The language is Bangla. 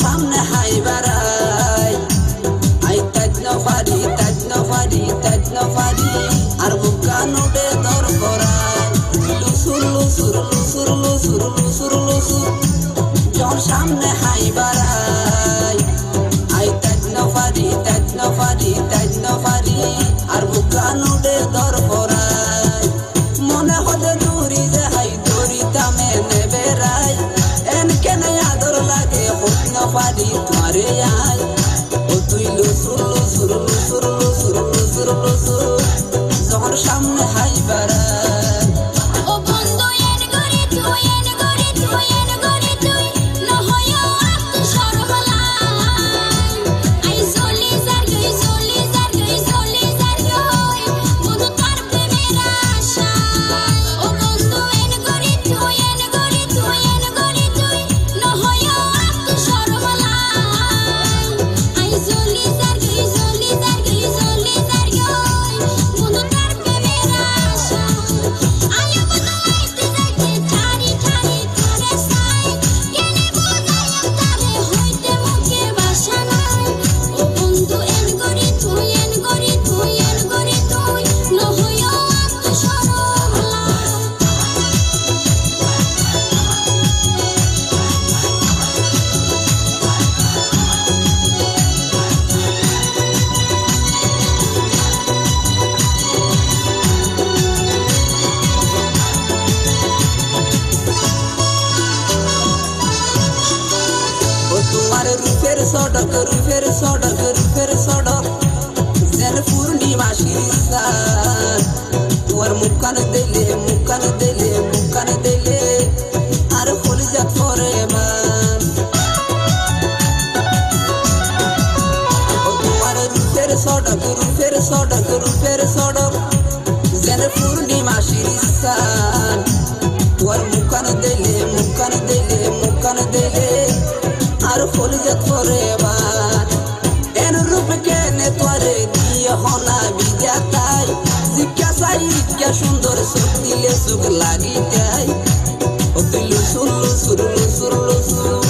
সামনে হাই বাড়াই। আই তাজ নফারি তাজ নফারি তাজ নফারি আর মুখা নোডে দর করাই লুসুর লুসুর লুসুর লুসুর লুসুর লুসুর জন সামনে হাই বাড়াই। আই তাজ নফারি তাজ নফারি বাড়ি তোমারে আয় ও তুই soda karu fere soda karu fere soda zen purnima देले tuar देले dele mukkan dele mukkan dele ar khol jak forever soda guru fere soda guru থরে বার এর রূপ কেনে তরে দিয়ে হনা বিদ্যা তাই। শিক্ষা সাই ইচ্ছা সুন্দর, সুখ দিলে সুখ লাগি তাই লুসুর লুসুর লুসুর লুসুর